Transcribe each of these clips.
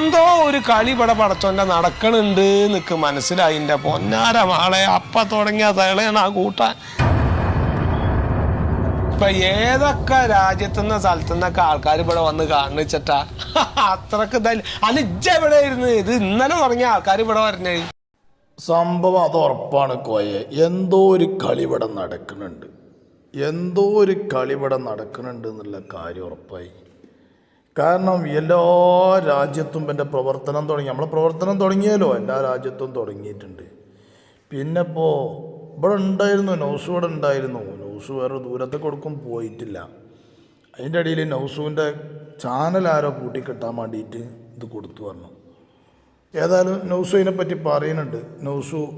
എന്തോ ഒരു കളി ഇവിടെ പടച്ചോന്റെ നടക്കണുണ്ട് നിക്ക് മനസ്സിലായി എന്റെ പൊന്നാര മാളെ അപ്പ തുടങ്ങിയ തളയാണ് ആ കൂട്ടാൻ ഇപ്പൊ ഏതൊക്കെ രാജ്യത്തുനിന്ന് സ്ഥലത്തുനിന്നൊക്കെ ആൾക്കാർ ഇവിടെ വന്ന് കാണിച്ചിട്ടാ അത്രയ്ക്ക് അനിജ ഇവിടെ ഇരുന്ന് ഇത് ഇന്നലെ തുടങ്ങിയ ആൾക്കാർ ഇവിടെ വരണേ. സംഭവം അത് ഉറപ്പാണ് കോയെ. എന്തോ ഒരു കളി ഇവിടെ നടക്കുന്നുണ്ട് എന്തോ ഒരു കളി ഇവിടെ നടക്കുന്നുണ്ട് എന്നുള്ള കാര്യം ഉറപ്പായി. കാരണം എല്ലാ രാജ്യത്തും എന്റെ പ്രവർത്തനം തുടങ്ങി. നമ്മളെ പ്രവർത്തനം തുടങ്ങിയല്ലോ. എല്ലാ രാജ്യത്തും തുടങ്ങിയിട്ടുണ്ട്. പിന്നെ ഇപ്പോൾ ഇവിടെ ഉണ്ടായിരുന്നു നൗസ് ഇവിടെ ഉണ്ടായിരുന്നു. നൗസ് വേറെ ദൂരത്തെ കൊടുക്കും പോയിട്ടില്ല. അതിന്റെ ഇടയിൽ നൗസുവിന്റെ ചാനൽ ആരോ കൂട്ടിക്കെട്ടാൻ വേണ്ടിയിട്ട് ഇത് കൊടുത്തു പറഞ്ഞു. ഏതായാലും നൗസു പറ്റി പറയുന്നുണ്ട്. നൗസു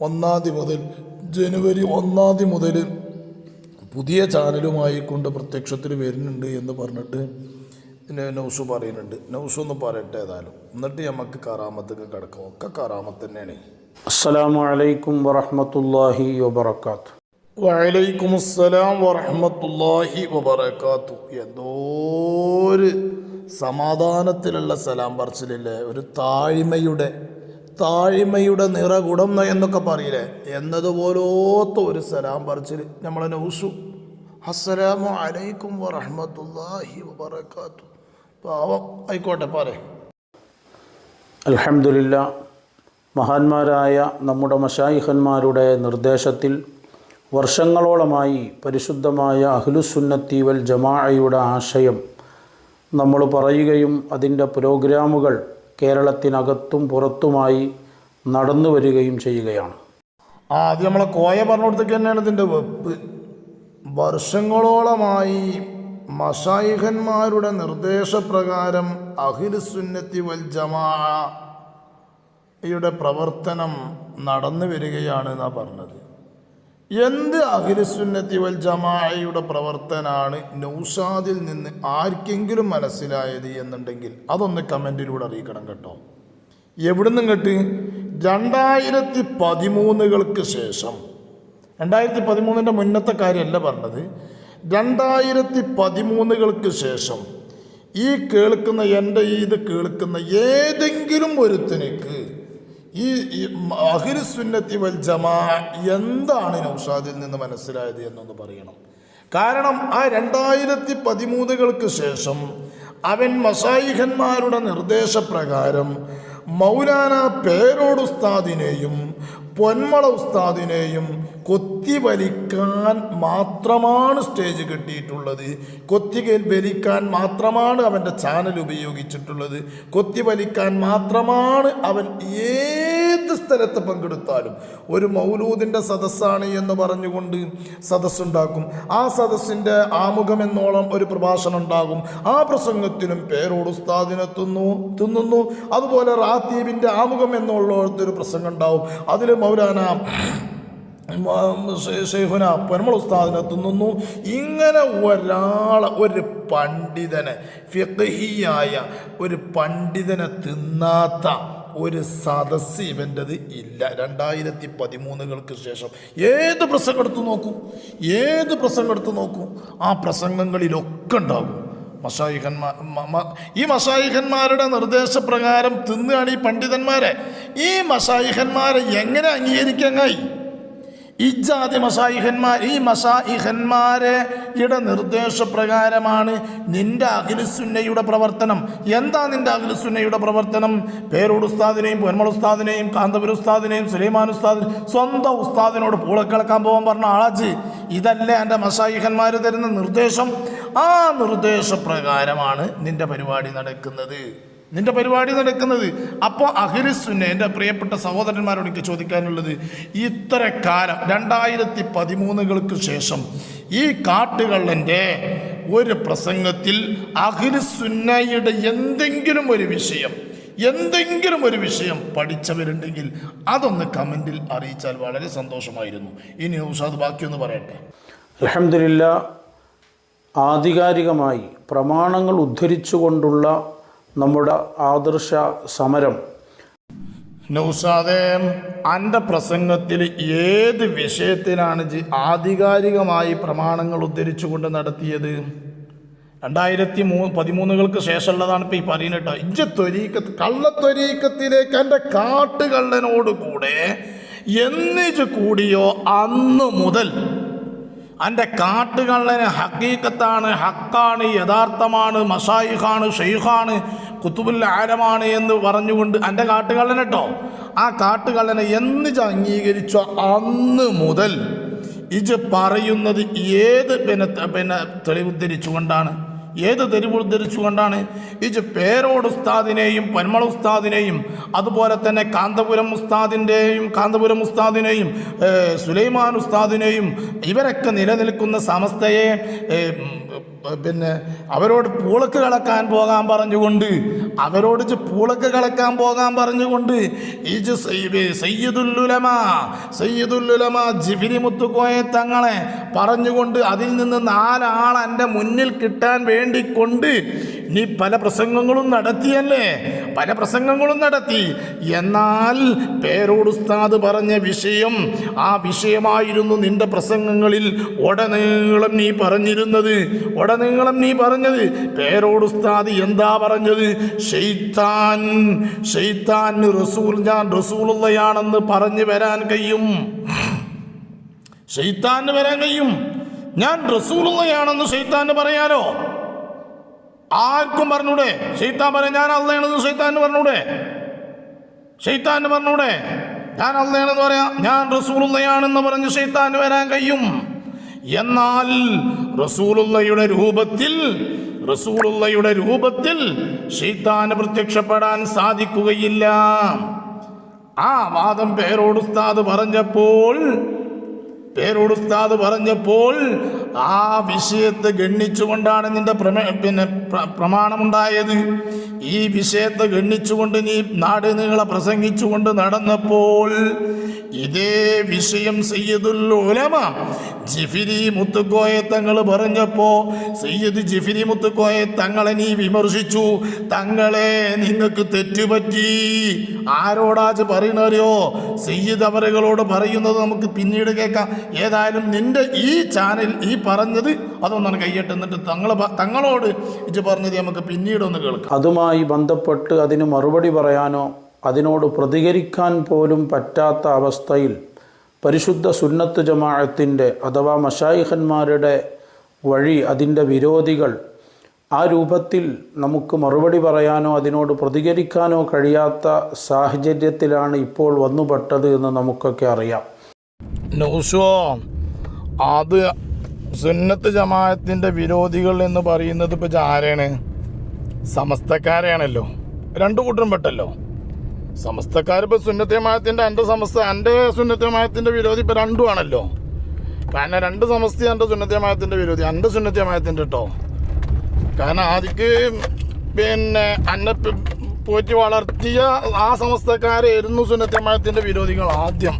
ഒന്നാം തീയതി മുതൽ ജനുവരി ഒന്നാം തീയതി മുതൽ പുതിയ ചാനലുമായി കൊണ്ട് പ്രത്യക്ഷത്തിൽ വരുന്നുണ്ട് എന്ന് പറഞ്ഞിട്ട് നൗസു പറയുന്നുണ്ട് നൗസു ഒന്ന് പറയട്ടെ ഏതായാലും. എന്നിട്ട് നമുക്ക് കറാമത്തൊക്കെ കിടക്കാം. ഒക്കെ കറാമത്ത് തന്നെയാണ്. അസ്സലാമു അലൈക്കും വറഹ്മത്തുള്ളാഹി വബറകാത്ത്. വലൈക്കും അസ്സലാം വറഹമത്തല്ലാഹി വബർക്കാത്തു എന്തോ ഒരു സമാധാനത്തിലുള്ള സലാം പറച്ചിലില്ലേ? ഒരു താഴ്മയുടെ താഴ്മയുടെ നിറകുടം എന്നൊക്കെ പറയില്ലേ? എന്നതുപോലോത്ത ഒരു സലാം പറച്ചിൽ നമ്മളെ നൗസു. അസ്സലാമു അലൈക്കും വറഹമത്തല്ലാഹി വബറകാത്തു. പാവം. ആയിക്കോട്ടെ പോരെ. അലഹമില്ല മഹാന്മാരായ നമ്മുടെ മഷായിഹന്മാരുടെ നിർദ്ദേശത്തിൽ വർഷങ്ങളോളമായി പരിശുദ്ധമായ അഹ്ലുസുന്നത്തി വൽ ജമാഅയുടെ ആശയം നമ്മൾ പറയുകയും അതിന്റെ പ്രോഗ്രാമുകൾ കേരളത്തിനകത്തും പുറത്തുമായി നടന്നു വരികയും ചെയ്യുകയാണ്. ആ അത് നമ്മളെ കോയ പറഞ്ഞിടത്തേക്ക് തന്നെയാണ് ഇതിന്റെ വെപ്പ് വർഷങ്ങളോളമായി മഷായിഖന്മാരുടെ നിർദ്ദേശപ്രകാരം അഹിൽസുന്നത്തി വൽ ജമാഅയുടെ പ്രവർത്തനം നടന്നു വരികയാണ് എന്നാണ് പറഞ്ഞത്. എന്ത് അഹിൽസുന്നത്തി വൽ ജമാഅയുടെ പ്രവർത്തനാണ് നൗഷാദിൽ നിന്ന് ആർക്കെങ്കിലും മനസ്സിലായത് എന്നുണ്ടെങ്കിൽ അതൊന്ന് കമന്റിലൂടെ അറിയിക്കണം കേട്ടോ. എവിടുന്ന് ഇങ്ങോട്ട്? രണ്ടായിരത്തി പതിമൂന്നുകൾക്ക് ശേഷം. രണ്ടായിരത്തി പതിമൂന്നിന്റെ മുന്നത്തെ കാര്യമല്ല പറഞ്ഞത്. രണ്ടായിരത്തി പതിമൂന്നുകൾക്ക് ശേഷം ഈ കേൾക്കുന്ന എന്റെ ഈ ഇത് കേൾക്കുന്ന ഏതെങ്കിലും ഒരുത്തനിക്ക് ഈ അഹിരുസുന്നത്തി വൽ ജമാ എന്താണ് നൗഷാദിൽ നിന്ന് മനസ്സിലായത് എന്നൊന്ന് പറയണം. കാരണം ആ രണ്ടായിരത്തി പതിമൂന്നുകൾക്ക് ശേഷം അവൻ മസായിഹന്മാരുടെ നിർദ്ദേശപ്രകാരം മൗലാന പേരോട് ഉസ്താദിനെയും പൊന്മള ഉസ്താദിനെയും കൊത്തി വലിക്കാൻ മാത്രമാണ് സ്റ്റേജ് കിട്ടിയിട്ടുള്ളത്. കൊത്തി വലിക്കാൻ മാത്രമാണ് അവന്റെ ചാനൽ ഉപയോഗിച്ചിട്ടുള്ളത്. കൊത്തി വലിക്കാൻ മാത്രമാണ് അവൻ ഏത് സ്ഥലത്ത് പങ്കെടുത്താലും. ഒരു മൗലൂദിന്റെ സദസ്സാണ് എന്ന് പറഞ്ഞുകൊണ്ട് സദസ്സുണ്ടാക്കും. ആ സദസ്സിന്റെ ആമുഖം എന്നോളം ഒരു പ്രഭാഷണം ഉണ്ടാകും ആ പ്രസംഗത്തിനും പേരോട് ഉസ്താദിനെ തിന്നു തിന്നുന്നു. അതുപോലെ റാത്തീബിന്റെ ആമുഖം എന്നുള്ള ഒരു പ്രസംഗം ഉണ്ടാവും അതിൽ മൗലാന ഷെയ്ഖുന പൊന്മൾ ഉസ്താദിനെ തിന്നുന്നു ഇങ്ങനെ ഒരാളെ ഒരു പണ്ഡിതനെ ഫിഖഹിയായ ഒരു പണ്ഡിതനെ തിന്നാത്ത ഒരു സദസ് ഇവന്റെത് ഇല്ല. രണ്ടായിരത്തി പതിമൂന്നുകൾക്ക് ശേഷം ഏത് പ്രസംഗം എടുത്ത് നോക്കൂ? ഏത് പ്രസംഗം എടുത്ത് നോക്കൂ? ആ പ്രസംഗങ്ങളിലൊക്കെ ഉണ്ടാകും. മഷായിഖന്മാർ ഈ മഷായിഖന്മാരുടെ നിർദ്ദേശപ്രകാരം തിന്നുകയാണ് ഈ പണ്ഡിതന്മാരെ. ഈ മഷായിഖന്മാരെ എങ്ങനെ അംഗീകരിക്കാനായി ഇജാതി മസായിഹന്മാർ ഈ മഷായിഖന്മാരെയുടെ നിർദ്ദേശപ്രകാരമാണ് നിന്റെ അഖിലുസുന്നയുടെ പ്രവർത്തനം. എന്താ നിന്റെ അഖിലുസുന്നയുടെ പ്രവർത്തനം? പേരോട് ഉസ്താദിനെയും പൊന്മൾ ഉസ്താദിനെയും കാന്തപുര ഉസ്താദിനെയും സുലൈമാൻ ഉസ്താദിന് സ്വന്തം ഉസ്താദിനോട് പൂളക്കിളക്കാൻ പോകാൻ പറഞ്ഞ ആളാജി ഇതല്ലേ എന്റെ മസായിഹന്മാർ തരുന്ന നിർദ്ദേശം. ആ നിർദ്ദേശപ്രകാരമാണ് നിന്റെ പരിപാടി നടക്കുന്നത്. നിന്റെ പരിപാടി നടക്കുന്നത്. അപ്പോൾ അഖിലിസുന്ന എന്റെ പ്രിയപ്പെട്ട സഹോദരന്മാരോട് എനിക്ക് ചോദിക്കാനുള്ളത് ഇത്ര കാലം രണ്ടായിരത്തി പതിമൂന്നുകൾക്ക് ശേഷം ഈ കാട്ടുകള്ളന്റെ ഒരു പ്രസംഗത്തിൽ അഖിലിസുന്നയുടെ എന്തെങ്കിലും ഒരു വിഷയം എന്തെങ്കിലും ഒരു വിഷയം പഠിച്ചവരുണ്ടെങ്കിൽ അതൊന്ന് കമന്റിൽ അറിയിച്ചാൽ വളരെ സന്തോഷമായിരുന്നു. ഇനി ഉഷാദ് ബാക്കിയൊന്ന് പറയട്ടെ. അലഹമില്ല ആധികാരികമായി പ്രമാണങ്ങൾ ഉദ്ധരിച്ചുകൊണ്ടുള്ള നമ്മുടെ ആദർശ സമരം. നൗസാദെ അന്റെ പ്രസംഗത്തിൽ ഏത് വിഷയത്തിലാണ് ജി ആധികാരികമായി പ്രമാണങ്ങൾ ഉദ്ധരിച്ചുകൊണ്ട് നടത്തിയത്? രണ്ടായിരത്തി മൂ പതിമൂന്നുകൾക്ക് ശേഷമുള്ളതാണ് ഇപ്പോൾ ഈ പറയുന്നത് ഇജ്ജ ത്വരീക്കത്ത് കള്ളത്വരീക്കത്തിലേക്ക് എന്റെ കാട്ടുകള്ളനോട് കൂടെ എന്നിച്ച് കൂടിയോ അന്ന് മുതൽ എന്റെ കാട്ടുകള്ളന് ഹക്കീക്കത്താണ് ഹക്കാണ് യഥാർത്ഥമാണ് മഷായിഖാണ് ഷെയ്ഖാണ് കുത്തുബുൽ ആലമാണ് എന്ന് പറഞ്ഞുകൊണ്ട് എന്റെ കാട്ടുകള്ളൻ കേട്ടോ. ആ കാട്ടുകള്ളനെ എന്ന് അംഗീകരിച്ചോ അന്ന് മുതൽ ഇജ് പറയുന്നത് ഏത് പിന്നെ പിന്നെ തെളിവുദ്ധരിച്ചുകൊണ്ടാണ്? ഏത് തെരുവ് ഉദ്ധരിച്ചുകൊണ്ടാണ് ഇജ് പേരോട് ഉസ്താദിനെയും പന്മള ഉസ്താദിനെയും അതുപോലെ തന്നെ കാന്തപുരം ഉസ്താദിന്റെയും കാന്തപുരം ഉസ്താദിനെയും സുലൈമാൻ ഉസ്താദിനെയും ഇവരൊക്കെ നിലനിൽക്കുന്ന സമസ്തയെ പിന്നെ അവരോട് പൂളക്ക് കളക്കാൻ പോകാൻ പറഞ്ഞുകൊണ്ട് അവരോട് പൂളക്ക് കളക്കാൻ പോകാൻ പറഞ്ഞുകൊണ്ട് സയ്യിദുല്ലുലമ സയ്യിദുല്ലുലമ ജിഫിരി മുത്തുക്കോയ തങ്ങളെ പറഞ്ഞുകൊണ്ട് അതിൽ നിന്ന് നാലാൾ എന്റെ മുന്നിൽ കിട്ടാൻ വേണ്ടി കൊണ്ട് നീ പല പ്രസംഗങ്ങളും നടത്തിയല്ലേ? പല പ്രസംഗങ്ങളും നടത്തി. എന്നാൽ പേരോട് ഉസ്താദ് പറഞ്ഞ വിഷയം ആ വിഷയമായിരുന്നു നിന്റെ പ്രസംഗങ്ങളിൽ ഉടനീളം നീ പറഞ്ഞിരുന്നത്. ഉടനീളം നീ പറഞ്ഞത്. പേരോട് ഉസ്താദ് എന്താ പറഞ്ഞത്? ഷെയ്ത്താൻ ഷെയ്ത്താൻ റസൂൽ ഞാൻ റസൂലുള്ളയാണെന്ന് പറഞ്ഞു വരാൻ കഴിയും. ഷെയ്ത്താന് വരാൻ കഴിയും. ഞാൻ റസൂലുള്ളയാണെന്ന് ഷെയ്ത്താന് പറയാനോ ആർക്കും പറഞ്ഞൂടെ? ഷെയ്ത്താൻ പറയാം ഞാൻ അള്ളയാണെന്ന് ഷെയ്ത്താന് പറഞ്ഞൂടെ? ഷെയ്ത്താന് പറഞ്ഞൂടെ? ഞാൻ അള്ളയാണെന്ന് പറയാം ഞാൻ റസൂലുള്ളയാണെന്ന് പറഞ്ഞ് ഷെയ്ത്താന് വരാൻ കഴിയും. എന്നാൽ റസൂലുള്ളയുടെ രൂപത്തിൽ റസൂലുള്ളയുടെ രൂപത്തിൽ ഷെയ്ത്താന് പ്രത്യക്ഷപ്പെടാൻ സാധിക്കുകയില്ല. ആ വാദം പേരോട് ഉസ്താദ് പറഞ്ഞപ്പോൾ പേരോട് ഉസ്താദ് പറഞ്ഞപ്പോൾ ആ വിഷയത്തെ ഗണ്ണിച്ചുകൊണ്ടാണ് നിന്റെ പ്രമേ പിന്നെ പ്ര- പ്രമാണമുണ്ടായത്. ഈ വിഷയത്തെ ഗണ്ണിച്ചുകൊണ്ട് നീ നാട് നീളെ പ്രസംഗിച്ചുകൊണ്ട് നടന്നപ്പോൾ ഇതേ വിഷയം സയ്യിദുൽ ഉലമ ജിഫിരി മുത്തുക്കോയെ തങ്ങൾ പറഞ്ഞപ്പോ സയ്യിദ് ജിഫിരി മുത്തുക്കോയെ തങ്ങളെ നീ വിമർശിച്ചു. തങ്ങളെ നിങ്ങൾക്ക് തെറ്റുപറ്റി. ആരോടാച്ച് പറയണറിയോ? സയ്യിദ് അവരുകളോട് പറയുന്നത് നമുക്ക് പിന്നീട് കേൾക്കാം. ഏതായാലും നിന്റെ ഈ ചാനൽ ഈ പറഞ്ഞത് അതൊന്നാണ് കയ്യട്ട് എന്നിട്ട് തങ്ങൾ തങ്ങളോട് ഇത് പറഞ്ഞത് നമുക്ക് പിന്നീട് ഒന്ന് കേൾക്കാം. അതുമായി ബന്ധപ്പെട്ട് അതിന് മറുപടി പറയാനോ അതിനോട് പ്രതികരിക്കാൻ പോലും പറ്റാത്ത അവസ്ഥയിൽ പരിശുദ്ധ സുന്നത്ത് ജമാഅത്തിന്റെ അഥവാ മഷായിഖന്മാരുടെ വഴി അതിന്റെ വിരോധികൾ ആ രൂപത്തിൽ നമുക്ക് മറുപടി പറയാനോ അതിനോട് പ്രതികരിക്കാനോ കഴിയാത്ത സാഹചര്യത്തിലാണ് ഇപ്പോൾ വന്നുപെട്ടത് എന്ന് നമുക്കൊക്കെ അറിയാം. നൗസോ അത് സുന്നത്ത് ജമാഅത്തിന്റെ വിരോധികൾ എന്ന് പറയുന്നത് ഇപ്പോൾ ആരാണ് സമസ്തക്കാരെയാണല്ലോ. രണ്ടു കൂട്ടരും പെട്ടല്ലോ. സമസ്തക്കാർ ഇപ്പോൾ സുന്നത്ത് ജമാഅത്തിന്റെ എന്റെ സമസ്ത എന്റെ സുന്നത്ത് ജമാഅത്തിന്റെ വിരോധി ഇപ്പോൾ രണ്ടുമാണല്ലോ കാരണം രണ്ട് സമസ്ത എന്റെ സുന്നത്ത് ജമാഅത്തിന്റെ വിരോധി എന്റെ സുന്നത്ത് ജമാഅത്തിന്റെ കേട്ടോ കാരണം ആദ്യക്ക് പിന്നെ അന്നെ പോറ്റി വളർത്തിയ ആ സമസ്തക്കാരായിരുന്നു സുന്നത്തമായത്തിന്റെ വിരോധികൾ ആദ്യം.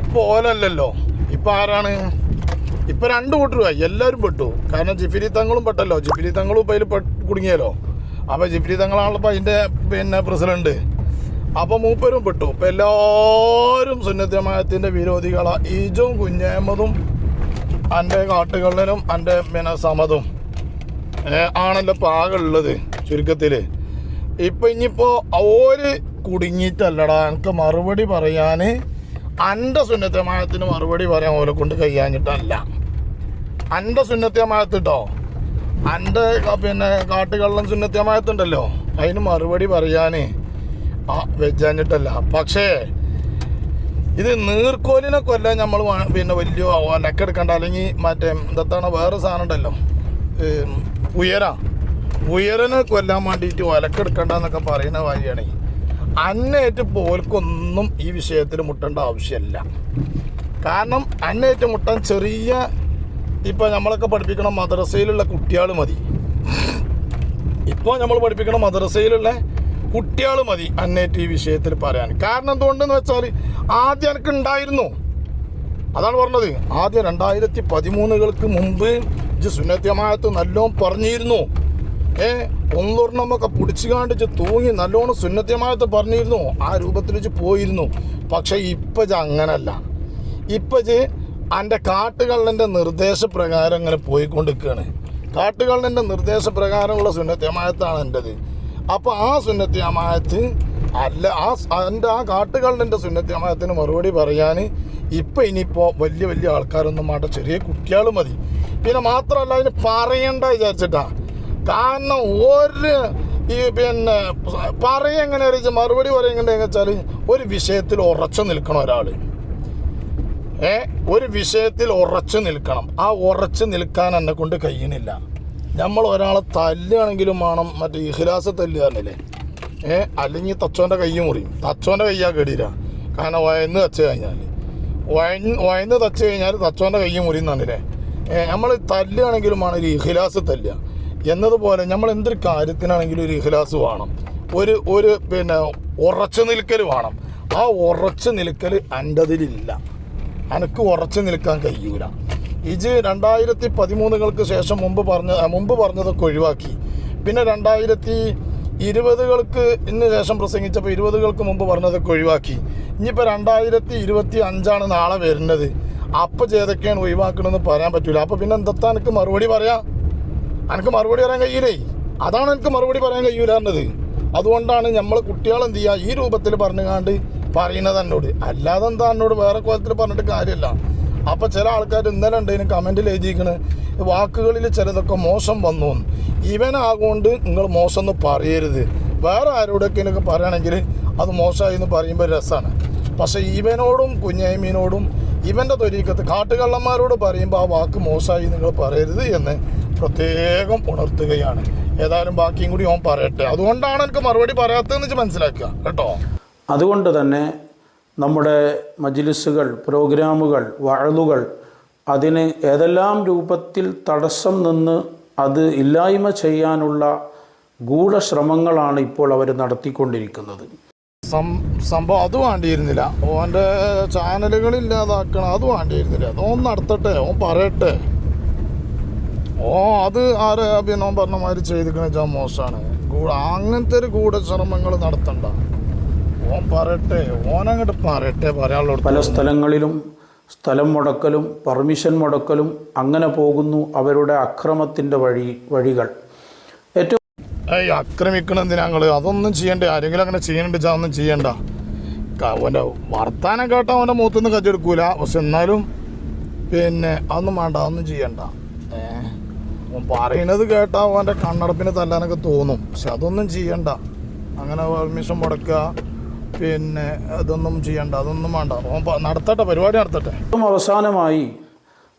ഇപ്പോൾ ഓലല്ലല്ലോ. ഇപ്പോൾ ആരാണ്? ഇപ്പം രണ്ട് കൂട്ടരുമായി എല്ലാവരും പെട്ടു. കാരണം ജിഫിരി തങ്ങളും പെട്ടല്ലോ. ജിഫിരി തങ്ങളും ഇപ്പോൾ അതിൽ കുടുങ്ങിയല്ലോ. അപ്പോൾ ജിഫിരി തങ്ങളാണല്ലോ ഇപ്പൊ അതിന്റെ പിന്നെ പ്രസിഡന്റ്. അപ്പൊ മൂപ്പരും പെട്ടു. ഇപ്പൊ എല്ലാവരും സുന്നദ്ധമായത്തിന്റെ വിരോധികളാ. ഈജും കുഞ്ഞേമതും എന്റെ കാട്ടുകള്ളനും എന്റെ പിന്നെ സമതും. ആണല്ലോ ഇപ്പൊ ആകെ ഉള്ളത് ഇനിയിപ്പോ ഓര് കുടുങ്ങിയിട്ടല്ലടാ. എനിക്ക് മറുപടി പറയാന് അന്റെ സുന്നത്തമായത്തിന് മറുപടി പറയാൻ ഓരെ കൊണ്ട് കഴിയാഞ്ഞിട്ടല്ല. അന്റെ സുന്നത്തമായത്തിട്ടോ അന്റെ ക- പിന്നെ കാട്ടുകള്ളൻ സുന്നത്തമായത്തുണ്ടല്ലോ അതിന് മറുപടി പറയാന് ആ വെച്ചാഞ്ഞിട്ടല്ല പക്ഷേ ഇത് നീർക്കോലിനെ കൊല്ലാൻ നമ്മൾ പിന്നെ വലിയ ഒലക്കെടുക്കണ്ട അല്ലെങ്കിൽ മറ്റേ എന്താണ് വേറെ സാധനം ഉണ്ടല്ലോ. ഉയര. ഉയരനെ കൊല്ലാൻ വേണ്ടിയിട്ട് ഒലക്കെടുക്കണ്ട എന്നൊക്കെ പറയുന്ന കാര്യമാണ്. അന്നേറ്റ് പോൽക്കൊന്നും ഈ വിഷയത്തിൽ മുട്ടേണ്ട ആവശ്യമില്ല. കാരണം അന്നേറ്റ് മുട്ടാൻ ചെറിയ ഇപ്പം നമ്മളൊക്കെ പഠിപ്പിക്കണം മദ്രസയിലുള്ള കുട്ടികൾ മതി. ഇപ്പോൾ നമ്മൾ പഠിപ്പിക്കണം മദ്രസയിലുള്ള കുട്ടികൾ മതി അന്നേറ്റ് ഈ വിഷയത്തിൽ പറയാൻ. കാരണം എന്തുകൊണ്ടെന്ന് വെച്ചാൽ ആദ്യം എനിക്ക് ഉണ്ടായിരുന്നു അതാണ് പറഞ്ഞത്. ആദ്യം രണ്ടായിരത്തി പതിമൂന്നുകൾക്ക് മുമ്പ് ഇജ് സുന്നത്യമായത്ത് നല്ലോണം പറഞ്ഞിരുന്നു. ഏ ഒന്നൊരെണ്ണമൊക്കെ പിടിച്ചുകാണ്ട് ഇജ് തൂങ്ങി നല്ലോണം സുന്നത്യമായത്ത് പറഞ്ഞിരുന്നു. ആ രൂപത്തിൽ ഇജ് പോയിരുന്നു. പക്ഷേ ഇപ്പം അങ്ങനല്ല. ഇപ്പം എന്റെ കാട്ടുകള്ളന്റെ നിർദ്ദേശപ്രകാരം അങ്ങനെ പോയിക്കൊണ്ടിരിക്കുകയാണ് കാട്ടുകള്ളന്റെ നിർദ്ദേശപ്രകാരമുള്ള സുന്നത്യമായത്താണ് എന്റെത് അപ്പോൾ ആ സുന്നത്യമായത്ത് അല്ല ആ എന്റെ ആ കാട്ടുകള്ളന്റെ സുന്നത്യമായത്തിന് മറുപടി പറയാൻ ഇപ്പം ഇനിയിപ്പോൾ വലിയ വലിയ ആൾക്കാരൊന്നും വേണ്ട ചെറിയ കുട്ടികൾ മതി. പിന്നെ മാത്രമല്ല അതിന് പറയണ്ട വിചാരിച്ചിട്ടാ. കാരണം ഒരു ഈ പിന്നെ പറയും എങ്ങനെ വെച്ചാൽ മറുപടി പറയുന്നുണ്ടെന്ന് വെച്ചാൽ ഒരു വിഷയത്തിൽ ഉറച്ചു നിൽക്കണം ഒരാൾ ഏ? ഒരു വിഷയത്തിൽ ഉറച്ചു നിൽക്കണം. ആ ഉറച്ചു നിൽക്കാൻ എന്നെ കൊണ്ട് കഴിയണില്ല. നമ്മൾ ഒരാളെ തല്ലുകയാണെങ്കിലും വേണം. മറ്റേ ഇഹ്ലാസ് തല്ലുകാരനല്ലേ ഏ അല്ലെങ്കിൽ തച്ചോന്റെ കൈ മുറിയും തച്ചോന്റെ കയ്യാ കേടില്ല കാരണം വയന്ന് തച്ച് കഴിഞ്ഞാൽ വയന്ന് വയന്ന് തച്ച് കഴിഞ്ഞാൽ തച്ചോന്റെ കൈ മുറിയുന്നല്ലേ ഏ നമ്മൾ തല്ലുകയാണെങ്കിലും വേണം ഒരു ഇഹ്ലാസ് തല്ലുക. എന്നതുപോലെ നമ്മൾ എന്തൊരു കാര്യത്തിനാണെങ്കിലും ഒരു ഇഹ്ലാസ് വേണം. ഒരു ഒരു പിന്നെ ഉറച്ചു നിൽക്കൽ വേണം. ആ ഉറച്ചു നിൽക്കൽ എന്റെ അതിലില്ല. അനക്ക് ഉറച്ചു നിൽക്കാൻ കഴിയൂല. ഇജ് രണ്ടായിരത്തി പതിമൂന്നുകൾക്ക് ശേഷം മുമ്പ് പറഞ്ഞ മുമ്പ് പറഞ്ഞതൊക്കെ ഒഴിവാക്കി. പിന്നെ രണ്ടായിരത്തി ഇരുപതുകൾക്ക് ഇന്ന് ശേഷം പ്രസംഗിച്ചപ്പോൾ ഇരുപതുകൾക്ക് മുമ്പ് പറഞ്ഞതൊക്കെ ഒഴിവാക്കി. ഇനിയിപ്പോൾ രണ്ടായിരത്തി ഇരുപത്തി അഞ്ചാണ് നാളെ വരുന്നത്. അപ്പോൾ ചെയ്തൊക്കെയാണ് ഒഴിവാക്കണമെന്ന് പറയാൻ പറ്റില്ല അപ്പോൾ പിന്നെ എന്തെത്താ എനിക്ക് മറുപടി പറയാം? എനിക്ക് മറുപടി പറയാൻ കഴിയില്ലേ? അതാണ് എനിക്ക് മറുപടി പറയാൻ കഴിയൂലാർന്നത് അതുകൊണ്ടാണ് നമ്മൾ കുട്ടികൾ എന്ത് ചെയ്യുക ഈ രൂപത്തിൽ പറഞ്ഞുകാണ്ട് പറയുന്നത് എന്നോട്. അല്ലാതെ എന്താ എന്നോട് വേറെ കോലത്തിൽ പറഞ്ഞിട്ട് കാര്യമില്ല അപ്പൊ ചില ആൾക്കാർ ഇന്നലെ ഉണ്ട് ഇതിന് കമന്റിൽ എഴുതിയിരിക്കണ് വാക്കുകളിൽ ചിലതൊക്കെ മോശം വന്നു. ഇവനാകൊണ്ട് നിങ്ങൾ മോശം എന്ന് പറയരുത്. വേറെ ആരോടൊക്കെ പറയുകയാണെങ്കിൽ അത് മോശമായി എന്ന് പറയുമ്പോൾ രസമാണ് പക്ഷേ ഇവനോടും കുഞ്ഞൈമീനോടും ഇവന്റെ തൊരീക്കത്ത് കാട്ടുകള്ളന്മാരോട് പറയുമ്പോൾ ആ വാക്ക് മോശമായി നിങ്ങൾ പറയരുത് എന്ന് പ്രത്യേകം ഉണർത്തുകയാണ്. ഏതായാലും ബാക്കിയും കൂടി ഓൻ പറയട്ടെ. അതുകൊണ്ടാണ് എനിക്ക് മറുപടി പറയാത്തതെന്ന് വെച്ച് മനസ്സിലാക്കുക. കേട്ടോ? അതുകൊണ്ട് തന്നെ നമ്മുടെ മജ്ലിസുകൾ പ്രോഗ്രാമുകൾ വഴലുകൾ അതിന് ഏതെല്ലാം രൂപത്തിൽ തടസ്സം നിന്ന് അത് ഇല്ലായ്മ ചെയ്യാനുള്ള ഗൂഢശ്രമങ്ങളാണ് ഇപ്പോൾ അവർ നടത്തിക്കൊണ്ടിരിക്കുന്നത്. സംഭവം അത് വേണ്ടിയിരുന്നില്ല. ഓന്റെ ചാനലുകൾ ഇല്ലാതാക്കണം അത് വേണ്ടിയിരുന്നില്ല. ഓൻ നടത്തട്ടെ ഓൻ പറയട്ടെ. ഓ അത് ആരെ പിന്നെ ഓൻ പറഞ്ഞ മാതിരി ചെയ്തിക്കണ വെച്ചാൽ മോശമാണ്. അങ്ങനത്തെ ഒരു ഗൂഢശ്രമങ്ങൾ നടത്തണ്ട. ഓൻ പറയട്ടെ ഓനങ്ങോട്ട് പറയട്ടെ പറയാനുള്ളത് പല സ്ഥലങ്ങളിലും സ്ഥലം മുടക്കലും പെർമിഷൻ മുടക്കലും അങ്ങനെ പോകുന്നു അവരുടെ അക്രമത്തിന്റെ വഴി വഴികൾ. ഏറ്റവും ഏയ് ആക്രമിക്കണം എന്തിനാ ഞങ്ങൾ അതൊന്നും ചെയ്യണ്ട. ആരെങ്കിലും അങ്ങനെ ചെയ്യണ്ട അതൊന്നും ഒന്നും ചെയ്യണ്ട അവന്റെ വർത്താനം കേട്ടാൽ അവന്റെ മുഖത്തുനിന്ന് കച്ചെടുക്കൂല പക്ഷെ എന്നാലും പിന്നെ അതൊന്നും വേണ്ട അതൊന്നും ചെയ്യണ്ട. ഏഹ് പറയുന്നത് കേട്ടാൽ അവന്റെ കണ്ണടപ്പിന് തല്ലാനൊക്കെ തോന്നും. പക്ഷെ അതൊന്നും ചെയ്യണ്ട. അങ്ങനെ പെർമിഷൻ മുടക്കുക. പിന്നെ അതൊന്നും ചെയ്യണ്ട അതൊന്നും വേണ്ട. നടത്തട്ടെ പരിപാടി നടത്തട്ടെ. അവസാനമായി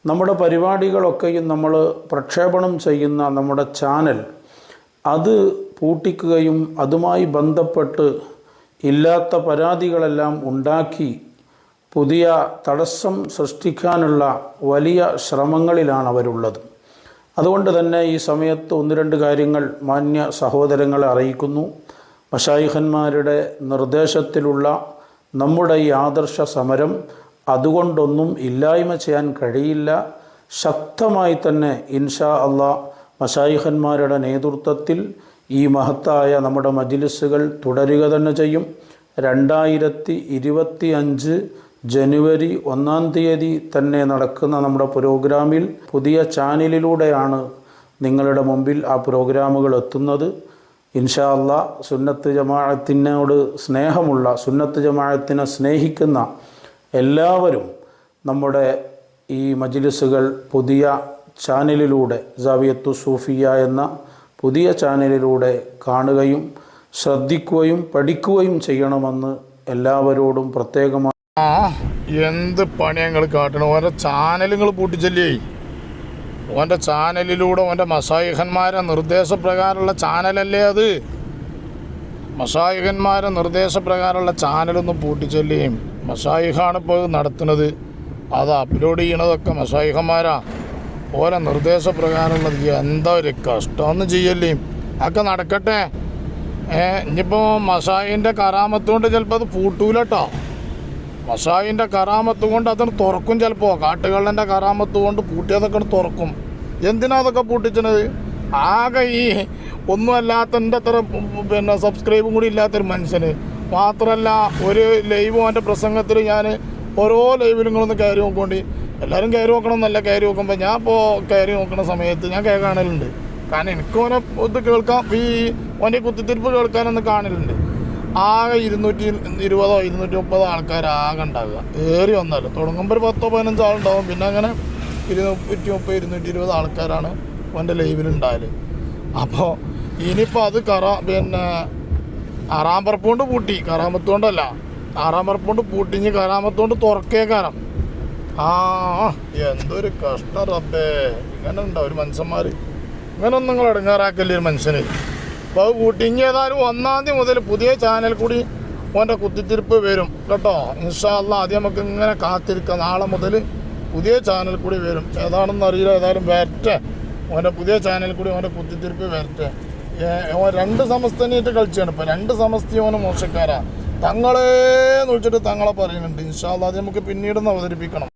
നമ്മുടെ പരിപാടികളൊക്കെയും നമ്മൾ പ്രക്ഷേപണം ചെയ്യുന്ന നമ്മുടെ ചാനൽ അത് പൂട്ടിക്കുകയും അതുമായി ബന്ധപ്പെട്ട് ഇല്ലാത്ത പരാതികളെല്ലാം ഉണ്ടാക്കി പുതിയ തടസ്സം സൃഷ്ടിക്കാനുള്ള വലിയ ശ്രമങ്ങളിലാണ് അവരുള്ളത്. അതുകൊണ്ട് തന്നെ ഈ സമയത്ത് ഒന്ന് രണ്ട് കാര്യങ്ങൾ മാന്യ സഹോദരങ്ങളെ അറിയിക്കുന്നു. മഷായിഖന്മാരുടെ നിർദ്ദേശത്തിലുള്ള നമ്മുടെ ഈ ആദർശ സമരം അതുകൊണ്ടൊന്നും ഇല്ലായ്മ ചെയ്യാൻ കഴിയില്ല. ശക്തമായി തന്നെ ഇൻഷാ അള്ളാ മഷായിഖന്മാരുടെ നേതൃത്വത്തിൽ ഈ മഹത്തായ നമ്മുടെ മജിലിസുകൾ തുടരുക തന്നെ ചെയ്യും. രണ്ടായിരത്തി ഇരുപത്തി അഞ്ച് ജനുവരി ഒന്നാം തീയതി തന്നെ നടക്കുന്ന നമ്മുടെ പ്രോഗ്രാമിൽ പുതിയ ചാനലിലൂടെയാണ് നിങ്ങളുടെ മുമ്പിൽ ആ പ്രോഗ്രാമുകൾ എത്തുന്നത്. ഇൻഷാ അല്ലാ സുന്നത്ത് ജമാഅത്തിനോട് സ്നേഹമുള്ള സുന്നത്ത് ജമാഅത്തിനെ സ്നേഹിക്കുന്ന എല്ലാവരും നമ്മുടെ ഈ മജ്ലിസുകൾ പുതിയ ചാനലിലൂടെ ജാവിയത്തു സൂഫിയ എന്ന പുതിയ ചാനലിലൂടെ കാണുകയും ശ്രദ്ധിക്കുകയും പഠിക്കുകയും ചെയ്യണമെന്ന് എല്ലാവരോടും പ്രത്യേകമായി എന്ത് പണി ഞങ്ങൾ കാട്ടണം? ഓരോ ചാനലുകൾ പൂട്ടിച്ചല്ലേ? ഓന്റെ ചാനലിലൂടെ ഓന്റെ മസായിഹന്മാരെ നിർദ്ദേശപ്രകാരമുള്ള ചാനലല്ലേ അത്? മസായിഹന്മാരെ നിർദ്ദേശപ്രകാരമുള്ള ചാനലൊന്നും പൂട്ടിച്ചൊല്ലുകയും മസായിഹാണ് ഇപ്പോൾ നടത്തുന്നത്. അത് അപ്ലോഡ് ചെയ്യണതൊക്കെ മസായിഹന്മാരാ. ഓരെ നിർദ്ദേശപ്രകാരമുള്ളത് എന്താ ഒരു കഷ്ടമൊന്നും ചെയ്യല്ലേ. അതൊക്കെ നടക്കട്ടെ. ഇനിയിപ്പോൾ മസായിന്റെ കറാമത്തുകൊണ്ട് ചിലപ്പോൾ അത് പൂട്ടൂലട്ടോ മസായിന്റെ കറാമത്ത് കൊണ്ട് അതിന് തുറക്കും ചിലപ്പോൾ കാട്ടുകള്ളന്റെ കറാമത്ത് കൊണ്ട് പൂട്ടിയതൊക്കെ തുറക്കും. എന്തിനാ അതൊക്കെ പൂട്ടിച്ചത്? ആകെ ഈ ഒന്നും അല്ലാത്തന്റെ അത്ര പിന്നെ സബ്സ്ക്രൈബും കൂടി ഇല്ലാത്തൊരു മനുഷ്യന്. മാത്രമല്ല ഒരു ലൈവ് അവന്റെ പ്രസംഗത്തിൽ ഞാൻ ഓരോ ലൈവിലും ഒന്ന് കയറി നോക്കുകൊണ്ട് എല്ലാവരും കയറി നോക്കണം എന്നല്ല കയറി നോക്കുമ്പോൾ ഞാൻ ഇപ്പോൾ കയറി നോക്കുന്ന സമയത്ത് ഞാൻ കേ കാരണം എനിക്ക് ഓനെ ഇത് കേൾക്കാം. ഈ ഓന്റെ കുത്തിത്തിരിപ്പ് കേൾക്കാനൊന്ന് കാണലുണ്ട്. ആകെ ഇരുന്നൂറ്റി ഇരുപതോ ഇരുന്നൂറ്റി മുപ്പതോ ആൾക്കാർ ആകെ ഉണ്ടാവുക. ഏറി വന്നാലും. തുടങ്ങുമ്പോൾ ഒരു പത്തോ പതിനഞ്ചോ ആളുണ്ടാവും. പിന്നെ അങ്ങനെ ഇരുന്നൂറ്റി മുപ്പത് ഇരുന്നൂറ്റി ഇരുപത് ആൾക്കാരാണ് അവന്റെ ലൈവിൽ ഉണ്ടാകൽ അപ്പോൾ ഇനിയിപ്പോൾ അത് കറ പിന്നെ അറാമ്പറപ്പുകൊണ്ട് പൂട്ടി. കറാമത്തുകൊണ്ടല്ല അറാമ്പറപ്പുകൊണ്ട് പൂട്ടിഞ്ഞ് കറാമത്തുകൊണ്ട് തുറക്കേക്കാരം. ആ എന്തൊരു കഷ്ടം ഇങ്ങനെ ഉണ്ടാവും ഒരു മനുഷ്യന്മാർ ഇങ്ങനെ ഒന്നും നിങ്ങൾ ഇടങ്ങാറാക്കല്ലേ ഒരു മനുഷ്യന്? അപ്പോൾ അത് ഇനി ഏതായാലും ഒന്നാം തീയതി മുതൽ പുതിയ ചാനൽ കൂടി ഓന്റെ കുത്തിത്തിരിപ്പ് വരും. കേട്ടോ? ഇൻഷാല്ല ആദ്യം നമുക്ക് ഇങ്ങനെ കാത്തിരിക്കാം. നാളെ മുതൽ പുതിയ ചാനൽ കൂടി വരും. ഏതാണെന്ന് അറിയില്ല. ഏതായാലും വരട്ടെ. ഓന്റെ പുതിയ ചാനൽ കൂടി ഓന്റെ കുത്തിത്തിരിപ്പ് വരട്ടെ. ഓൻ രണ്ട് സമസ്തനായിട്ട് കളിച്ചാണ് ഇപ്പം. രണ്ട് സമസ്തി ഓന് മോശക്കാരാണ് തങ്ങളെ എന്ന് വിളിച്ചിട്ട് തങ്ങളെ പറയുന്നുണ്ട്. ഇൻഷാല്ല അത് നമുക്ക് പിന്നീട് ഒന്ന് അവതരിപ്പിക്കണം.